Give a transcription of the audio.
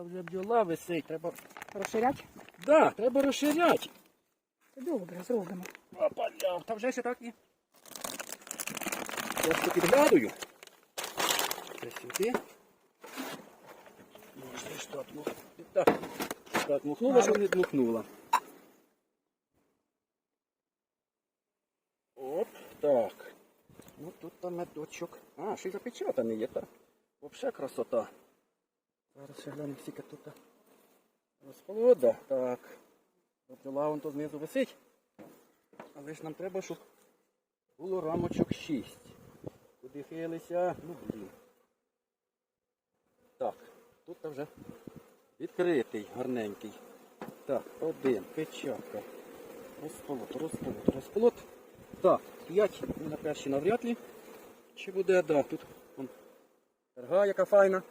вже бджола висить, треба. Розширять? Да, треба розширяти. Добре, зробимо. Опа, та вже ще так і. Я ж підглядую. Це сюди. Так, так. Так, мухнула, щоб не дмухнула. Оп, так. Ну тут там медочок. А, ще й запечатаний є, так. Взагалі красота. Ще глянемо, скільки тут розплода. Так. Бджола вон то знизу висить. Але ж нам треба, щоб було рамочок 6. Куди хилися? Ну блін. Так, тут вже відкритий, гарненький. Так, один, печатка. Розполот, розполот, розполот. Так, 5 на перші навряд ли. Чи буде, да, тут вон, перга яка файна.